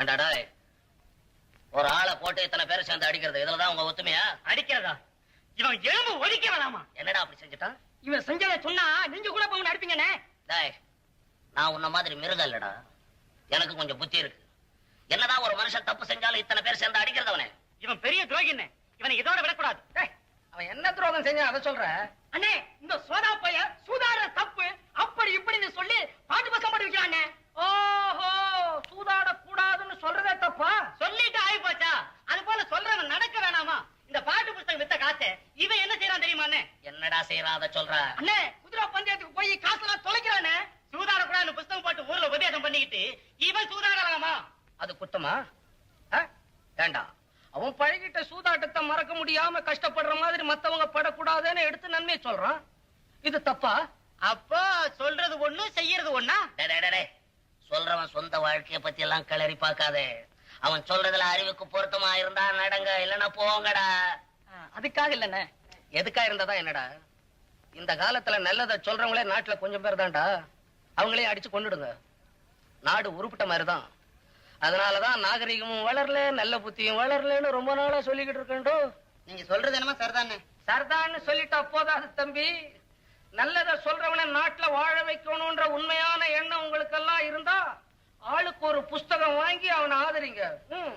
ஏண்டாடா ஒரு ஆளை போட்டு இத்தனை பேரை சேர்ந்து அடிக்கிறது இதுலதான் உங்க ஒத்துமையா? அடிக்கிறதா? இவன் எலும்பு ஒழிக்க வேணாமா? என்னடா அப்படி செஞ்சுட்டான்? இவன் செஞ்சதை சொன்னா நீங்க கூட போங்க அடிப்பீங்கண்ணே. டேய் நான் உன்ன மாதிரி மிருகம் இல்லடா. எனக்கு கொஞ்சம் புத்தி இருக்கு. என்னதான் ஒரு மனுஷன் தப்பு செஞ்சாலும் இத்தனை பேர் சேர்ந்து அடிக்கிறது அவனே இவன் பெரிய துரோகின்னு. இவனை இதோட விடக்கூடாது. அவன் என்ன துரோகம் செஞ்சான் அதை சொல்ற? அண்ணே இந்த சோதா பைய சூதாட தப்பு அப்படி இப்படின்னு சொல்லி பாட்டு பசம் போட்டு வைக்கிறானே ஓஹோ சூதாட கூடாதுன்னு சொல்றதே தப்பா சொல்லிட்டு ஆகி போச்சா அது போல சொல்றவன் நடக்க வேணாமா இந்த பாட்டு புத்தகம் வித்த காசு இவன் என்ன செய்யறான் தெரியுமா அண்ணே என்னடா செய்யறான் அதை சொல்ற? அண்ணே குதிரை பந்தயத்துக்கு போய் காசெல்லாம் தொலைக்கிறானே? சூதாட கூட புஸ்தகம் போட்டு ஊர்ல உபதேசம் பண்ணிக்கிட்டு இவன் சூதாடலாமா? அது குத்தமா? ஏண்டா அவன் பழகிட்ட சூதாட்டத்தை மறக்க முடியாம கஷ்டப்படுற மாதிரி மத்தவங்க படக்கூடாதுன்னு எடுத்து நன்மை சொல்றான். இது தப்பா? அப்போ சொல்றது ஒண்ணு செய்யறது ஒண்ணா. சொல்றவன் சொந்த வாழ்க்கைய பத்தி எல்லாம் கிளறி பார்க்காதே. அவன் சொல்றதுல அறிவுக்கு பொருத்தமா இருந்தா நடங்க இல்லன்னா போங்கடா. அதுக்காக இல்லண்ணே. எதுக்கா இருந்ததா என்னடா? இந்த காலத்துல நல்லதை சொல்றவங்களே நாட்டுல கொஞ்சம் பேர் தான்டா. அவங்களே அடிச்சு கொண்டுடுங்க நாடு உருப்பிட்ட மாதிரிதான். அதனாலதான் நாகரிகமும் வளரல நல்ல புத்தியும் வளரலன்னு ரொம்ப நாளா சொல்லிக்கிட்டு இருக்கேன்டோ. நீங்க சொல்றது என்னமா சரிதானே? சர்தான்னு சொல்லிட்டா போதாது தம்பி. நல்லத சொல்றவனை நாட்டுல வாழ வைக்கணும்ன்ற உண்மையான எண்ணம் உங்களுக்கு எல்லாம் இருந்தா ஆளுக்கு ஒரு புஸ்தகம் வாங்கி அவனை ஆதரிங்க. ம்.